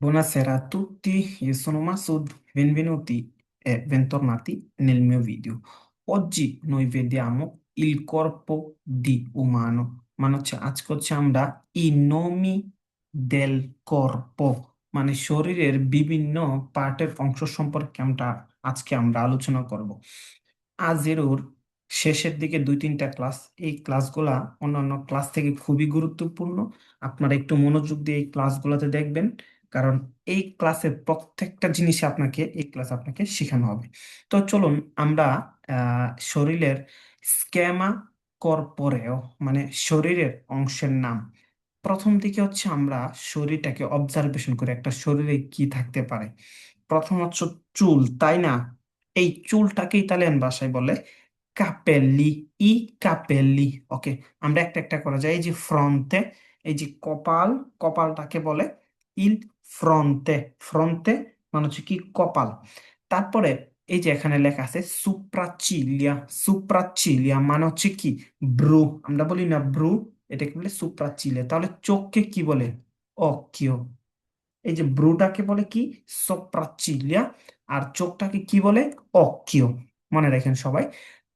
Buonasera a tutti, io sono Masud, benvenuti e bentornati nel mio video. Oggi noi vediamo il corpo di umano, মানে হচ্ছে আজকে হচ্ছে আমরা nomi del corpo মানে শরীরের বিভিন্ন পার্টের অংশ সম্পর্কে আমরা আজকে আমরা আলোচনা করব আজের ওর শেষের দিকে দুই তিনটা ক্লাস এই ক্লাসগুলা অন্যান্য ক্লাস থেকে খুবই গুরুত্বপূর্ণ আপনারা একটু মনোযোগ দিয়ে এই ক্লাসগুলোতে দেখবেন কারণ এই ক্লাসের প্রত্যেকটা জিনিসে আপনাকে, এই ক্লাস আপনাকে শেখানো হবে। তো চলুন আমরা শরীরের স্কেমা কর্পোরেও মানে শরীরের অংশের নাম, প্রথম দিকে হচ্ছে আমরা শরীরটাকে অবজারভেশন করে, একটা শরীরে কি থাকতে পারে। প্রথম হচ্ছে চুল, তাই না? এই চুলটাকে ইতালিয়ান ভাষায় বলে কাপেল্লি ই কাপেল্লি ওকে আমরা একটা একটা করা যায়, এই যে ফ্রন্টে এই যে কপাল, কপালটাকে বলে ইল ফ্রন্তে ফ্রন্তে মানে হচ্ছে কি কপাল। তারপরে এই যে এখানে লেখা আছে সুপ্রাচিলিয়া সুপ্রাচিলিয়া মানে হচ্ছে কি? ব্রু, আমরা বলি না ব্রু, এটাকে বলে সুপ্রাচিলিয়া তাহলে চোখকে কি বলে? অকিও এই যে ব্রুটাকে বলে কি? সোপ্রাচিলিয়া আর চোখটাকে কি বলে? অকিও মনে রাখেন সবাই।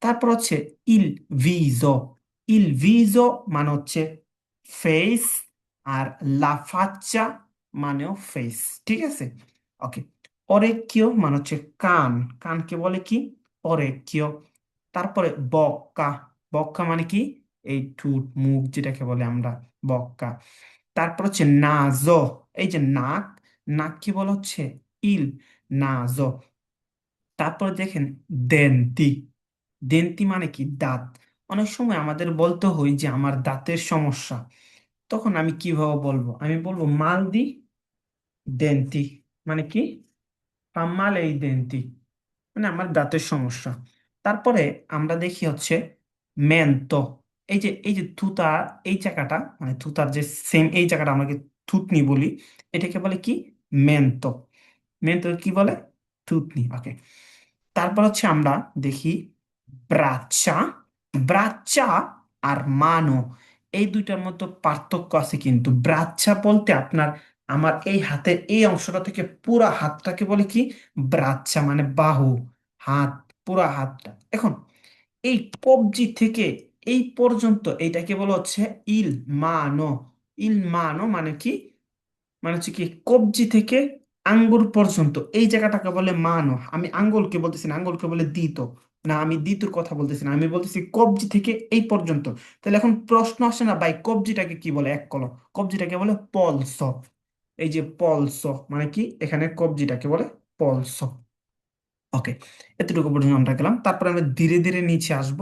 তারপর হচ্ছে ইল ভিজো ইল ভিজো মানে হচ্ছে ফেস আর লা ফাচ্চা মানেও ফেস ঠিক আছে? ওকে অরেকিও মানে হচ্ছে কান কানকে বলে কি? অরেকিও তারপরে বক্কা বক্কা মানে কি? এই ঠোঁট, মুখ যেটাকে বলে আমরা, বক্কা। তারপর হচ্ছে নাজো, এই যে নাক নাককে বলা হচ্ছে? ইল, নাজো। তারপর দেখেন দেন্তি দেন্তি মানে কি? দাঁত। অনেক সময় আমাদের বলতে হয় যে আমার দাঁতের সমস্যা। তখন আমি কীভাবে বলব? আমি বলব, মাল দি দেন্তি। মানে কি? মাল এই দেন্তি। মানে আমার দাঁতের সমস্যা। তারপরে আমরা দেখি হচ্ছে মেন্তো। এই যে এই যে থুতা, এই জায়গাটা মানে থুতার যে সেম এই জায়গাটা আমরা থুতনি বলি, এটাকে বলে কি? মেন্তো। মেন্তো কি বলে? থুতনি। ওকে। তারপর হচ্ছে আমরা দেখি ব্রাচ্চা। ব্রাচ্চা আর মানো। এই দুইটার মধ্যে পার্থক্য আছে কিন্তু। ব্রাচ্চা বলতে আপনার, আমার এই হাতের এই অংশটা থেকে পুরা হাতটাকে বলে কি? ব্রাচ্ছা মানে বাহু, হাত, পুরা হাতটা। এখন এই কবজি থেকে এই পর্যন্ত এইটাকে বলা হচ্ছে ইল মানো। ইল মানো মানে কি? মানে হচ্ছে কি কবজি থেকে আঙ্গুর পর্যন্ত। এই জায়গাটাকে বলে মানো। আমি আঙ্গুলকে বলতেছি না, আঙ্গুলকে বলে দিত। না, আমি দিতুর কথা বলতেছি না। আমি বলতেছি কবজি থেকে এই পর্যন্ত। তাহলে এখন প্রশ্ন আসে না, ভাই, কবজিটাকে কি বলে? এক কলম। কবজিটাকে বলে পলস। এই যে পলস মানে কি? এখানে কবজিটাকে বলে পলস। ওকে, এতটুকু পর্যন্ত আমরা গেলাম। তারপরে আমরা ধীরে ধীরে নিচে আসব।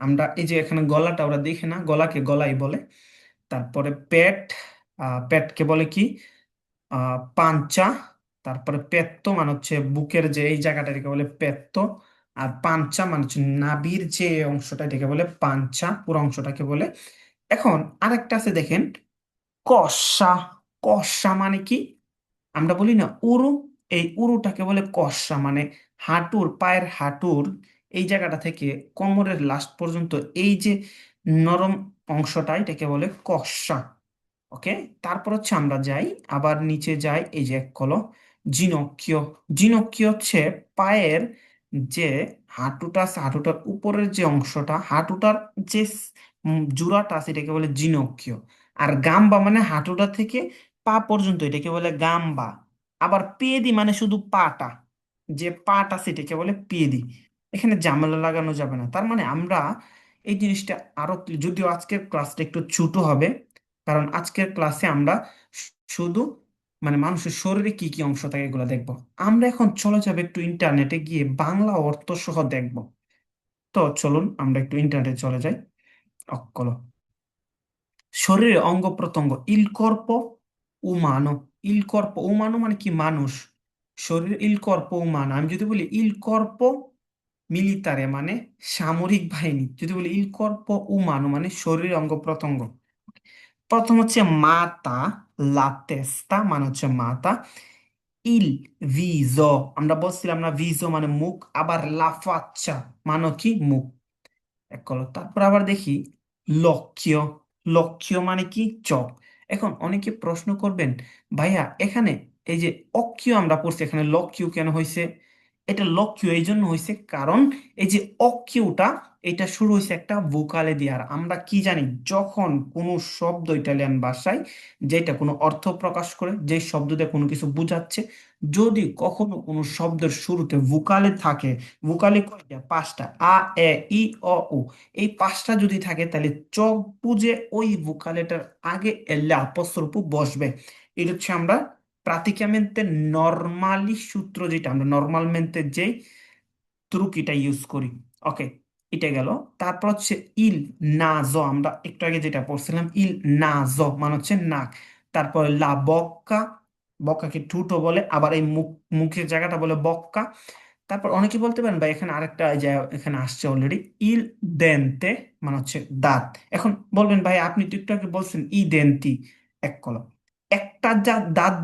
আমরা এই যে এখানে গলাটা ওরা দেখে না, গলাকে গলাই বলে। তারপরে পেট পেটকে বলে কি? পাঞ্চা। তারপরে পেত্ত মানে হচ্ছে বুকের যে এই জায়গাটা এটাকে বলে পেত্ত। আর পাঞ্চা মানে হচ্ছে নাভির যে অংশটা, এটাকে বলে পাঞ্চা, পুরো অংশটাকে বলে। এখন আরেকটা আছে দেখেন, কষা। কষা মানে কি? আমরা বলি না উরু, এই উরুটাকে বলে কষা মানে হাঁটুর, পায়ের হাঁটুর। এই জায়গাটা থেকে কোমরের লাস্ট পর্যন্ত এই যে নরম অংশটা, এটাকে বলে কষা। ওকে? তারপর হচ্ছে আমরা যাই, আবার নিচে যাই, এই যে এক কলো জিনক্ষীয়। জিনক্ষীয় হচ্ছে পায়ের যে হাঁটুটা আছে, হাঁটুটার উপরের যে অংশটা, হাঁটুটার যে জোড়াটা আছে, এটাকে বলে জিনক্ষীয়। আর গাম্বা মানে হাঁটুটা থেকে পা পর্যন্ত, এটাকে বলে গাম্বা। আবার পেদি মানে শুধু পাটা, যে পাটা সেটাকে বলে পেদি। এখানে ঝামেলা লাগানো যাবে না। তার মানে আমরা এই জিনিসটা আরও যদিও আজকের ক্লাসটা একটু ছোট হবে, কারণ আজকের ক্লাসে আমরা শুধু মানে মানুষের শরীরে কি কি অংশ থাকে এগুলো দেখব। আমরা এখন চলে যাব একটু ইন্টারনেটে গিয়ে বাংলা অর্থ সহ দেখব। তো চলুন আমরা একটু ইন্টারনেটে চলে যাই। অক্কল। শরীরের অঙ্গ প্রত্যঙ্গ, ইল কর্পো উমানো ইল কর্পো উমানো মানে কি? মানুষ। শরীর ইল কর্পো উমানো আমি যদি বলি ইল কর্পো মিলিতারে মানে সামরিক বাহিনী। যদি বলি ইল কর্পো উমানো মানে শরীরের অঙ্গ প্রত্যঙ্গ। প্রথম হচ্ছে মাতা। লা তেস্তা মানে হচ্ছে মাতা ইল ভিজো আমরা বলছিলাম না ভিজো মানে মুখ আবার লা ফাচ্চা মানে কি মুখ এক কল তারপর আবার দেখি লক্ষ্য লক্ষ্য মানে কি চোখ এখন অনেকে প্রশ্ন করবেন ভাইয়া এখানে এই যে অকিউ আমরা পড়ছি এখানে লকিউ কেন হয়েছে এটা লকিউ এই জন্য হয়েছে কারণ এই যে অকিউটা এটা শুরু হয়েছে একটা ভোকালে দিয়ে। আর আমরা কি জানি, যখন কোনো শব্দ ইটালিয়ান ভাষায়, যেটা কোনো অর্থ প্রকাশ করে, যে শব্দ দিয়ে কোনো কিছু বোঝাচ্ছে, যদি কখনো কোনো শব্দের শুরুতে ভোকালে থাকে ভোকালে কয়টা পাঁচটা, আ, এ, ই, অ, উ, এই পাঁচটা যদি থাকে, তাহলে চোখ বুঝে ওই ভোকালেটার আগে এলে আপস্রূপ বসবে। এটা হচ্ছে আমরা প্রাথমিকamente নর্মালি সূত্র যেটা, আমরা নর্মালmente যেই ত্রুকিটা ইউজ করি। ওকে এটা গেল। তারপর হচ্ছে ইল না জ, আমরা একটু আগে যেটা পড়ছিলাম, ইল নাজো মানে হচ্ছে নাক। তারপর লা বক্কা, বক্কাকে ঠুটো বলে, আবার এই মুখ, মুখের জায়গাটা বলে বক্কা। তারপর অনেকে বলতে পারেন, ভাই, এখানে আরেকটা এখানে আসছে অলরেডি ইল দেন্তে মানে হচ্ছে দাঁত। এখন বলবেন, ভাই, আপনি তো একটু আগে বলছেন, ই দেন্তি, এক কলম। একটা যা দাঁত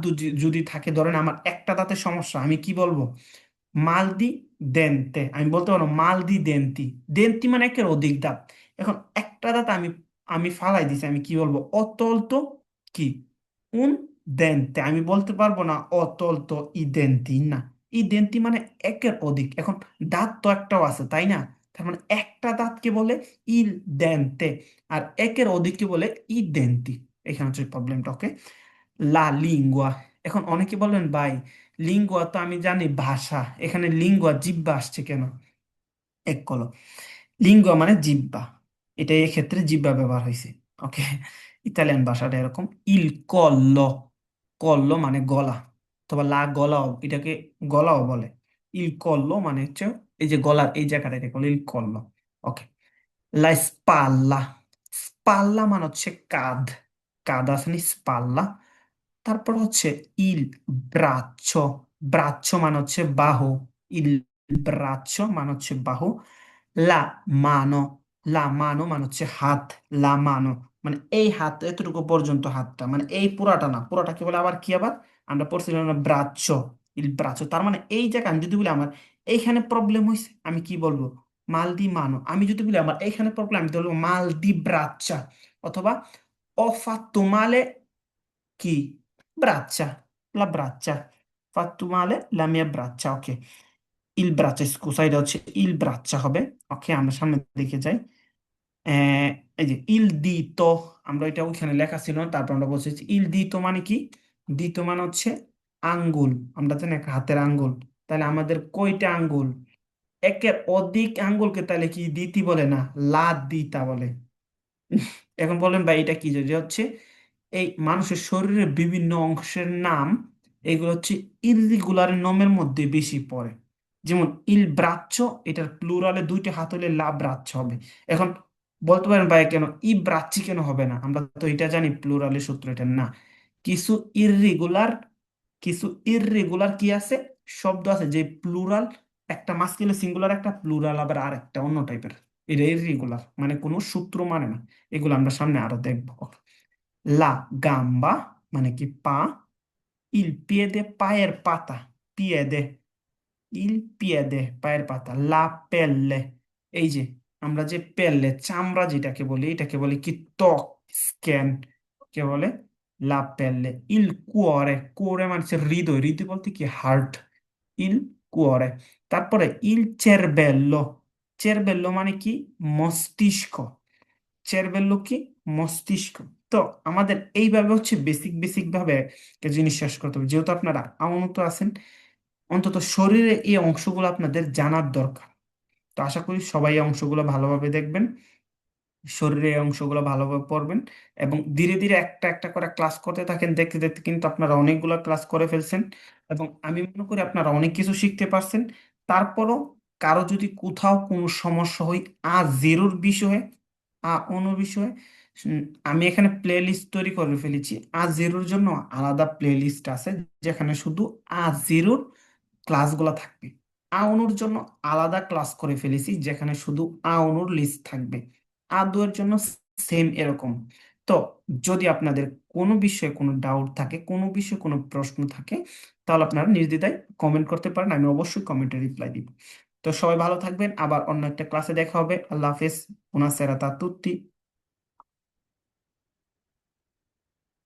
যদি থাকে, ধরেন আমার একটা দাঁতের সমস্যা, আমি কি বলব? মালদি দেন্তে আমি বলতে পারব মালদি দেন্তি দেন্তি মানে একের অধিক দাঁত। এখন একটা দাঁত আমি আমি ফালাই দিছি, আমি কি বলব? অতলতো কি? উন দেন্তে আমি বলতে পারব না অতলতো ই দেন্তি না। ই দেন্তি মানে একের অধিক। এখন দাঁত তো একটাও আছে, তাই না? তার মানে একটা দাঁতকে বলে ইল দেন্তে আর একের অধিককে বলে ই দেন্তি এখানে হচ্ছে প্রবলেমটা ওকে লা লিঙ্গুয়া। এখন অনেকে বলবেন ভাই লিঙ্গুয়া তো আমি জানি, ভাষা। এখানে লিঙ্গুয়া, জিব্বা আসছে কেন? এক কলো লিঙ্গুয়া মানে জিব্বা। এটা এক্ষেত্রে জিব্বা ব্যবহার হয়েছে। ওকে? ইতালিয়ান ভাষাটা এরকম। ইল কল্লো। কল্লো মানে গলা। অথবা লা গলাও, এটাকে গলাও বলে। ইল কল্লো মানে হচ্ছে এই যে গলার এই জায়গাটা এটা বলে ইল কল্ল। ওকে? লা স্পাল্লা। স্পাল্লা মানে হচ্ছে কাঁধ। কাঁধ আছে নি, স্পাল্লা। তারপর হচ্ছে ইল ব্রাচ্ছ ব্রাচ্ছ মানে হচ্ছে বাহু। ইল ব্রাচ্ছ মানে হচ্ছে বাহু। লা মানো। লা মানো মানে হচ্ছে হাত। লা মানো মানে এই হাত, এতটুকু পর্যন্ত হাতটা। মানে এই পুরাটা না। পুরাটাকে বলে আবার কি আবার? আমরা পড়ছিলাম না ব্রাচ্চ ইল ব্রাচ্ছ তার মানে এই জায়গা আমি যদি বলি আমার, এইখানে প্রবলেম হয়েছে আমি কি বলব? মাল দি মানো। আমি যদি বলি আমার, এইখানে প্রবলেম আমি বলব মাল দি ব্রাচ্চা। অথবা ho তোমালে chi? Braccia, la braccia. Fatto male la mia braccia, ok. Il braccia, scusa, এটা হচ্ছে il braccia হবে ওকে আমরা সামনে দেখে যাই এই যে ইল দিতো আমরা এটা ওইখানে লেখা ছিল তারপর আমরা বলছি ইল দিতো মানে কি দিতো মানে হচ্ছে আঙ্গুল আমরা জানি এক হাতের আঙ্গুল তাহলে আমাদের কয়টা আঙ্গুল একের অধিক আঙ্গুলকে তাহলে কি দিতি বলে না লা দিতা বলে এখন বলেন ভাই এটা কি যে হচ্ছে এই মানুষের শরীরের বিভিন্ন অংশের নাম, এগুলো হচ্ছে ইররিগুলার নমের মধ্যে বেশি পড়ে। যেমন ইল ব্রাচ্য, এটার প্লুরালে দুইটা হাত হলে লা ব্রাচ্য হবে। এখন বলতে পারেন ভাই, কেন ই ব্রাচ্যি কেন হবে না? আমরা তো এটা জানি প্লুরালের সূত্র এটা না। কিছু ইররেগুলার কিছু ইররেগুলার কি আছে? শব্দ আছে যে প্লুরাল, একটা মাস্কিউলার সিঙ্গুলার, একটা প্লুরাল, আবার আর একটা অন্য টাইপের। এটা ইররেগুলার মানে কোনো সূত্র মানে না। এগুলো আমরা সামনে আরও দেখব। লা গাম্বা মানে কি পা ইল পিয়েদে পায়ের পাতা পিয়েদে ইল পিয়েদে পায়ের পাতা লা পেল্লে এই যে আমরা যে পেল্লে চামড়া যেটাকে বলি এটাকে বলি কি ত্বক স্ক্যান কে বলে লা পেল্লে ইল কুয়ারে কুয়ারে মানে হচ্ছে হৃদয় হৃদয় বলতে কি হার্ট ইল কুয়ারে তারপরে ইল চেরবেল্লো চেরবেল্লো মানে কি মস্তিষ্ক চেরবেল্লো কি মস্তিষ্ক তো আমাদের এইভাবে হচ্ছে বেসিক বেসিক ভাবে জিনিস শেষ করতে হবে। যেহেতু আপনারা আমার আছেন, অন্তত শরীরে এই অংশগুলো আপনাদের জানার দরকার। তো আশা করি সবাই অংশগুলো ভালোভাবে দেখবেন, শরীরে এই অংশগুলো ভালোভাবে পড়বেন এবং ধীরে ধীরে একটা একটা করে ক্লাস করতে থাকেন, দেখতে দেখতে কিন্তু আপনারা অনেকগুলো ক্লাস করে ফেলছেন এবং আমি মনে করি আপনারা অনেক কিছু শিখতে পারছেন। তারপরও কারও যদি কোথাও কোনো সমস্যা হয়, আ জিরোর বিষয়ে আ অনু বিষয়ে আমি এখানে প্লে লিস্ট তৈরি করে ফেলেছি। আ জিরোর জন্য আলাদা প্লে লিস্ট আছে, যেখানে শুধু আ জিরোর ক্লাসগুলো থাকবে। আ অনুর জন্য আলাদা ক্লাস করে ফেলেছি, যেখানে শুধু আ অনুর লিস্ট থাকবে। আ দুয়ের জন্য সেম এরকম। তো যদি আপনাদের কোনো বিষয়ে কোনো ডাউট থাকে, কোনো বিষয়ে কোনো প্রশ্ন থাকে, তাহলে আপনারা নির্দ্বিধায় কমেন্ট করতে পারেন, আমি অবশ্যই কমেন্টে রিপ্লাই দিব। তো সবাই ভালো থাকবেন, আবার অন্য একটা ক্লাসে দেখা হবে। আল্লাহ হাফেজ। উনা সেরাতা তুত্তি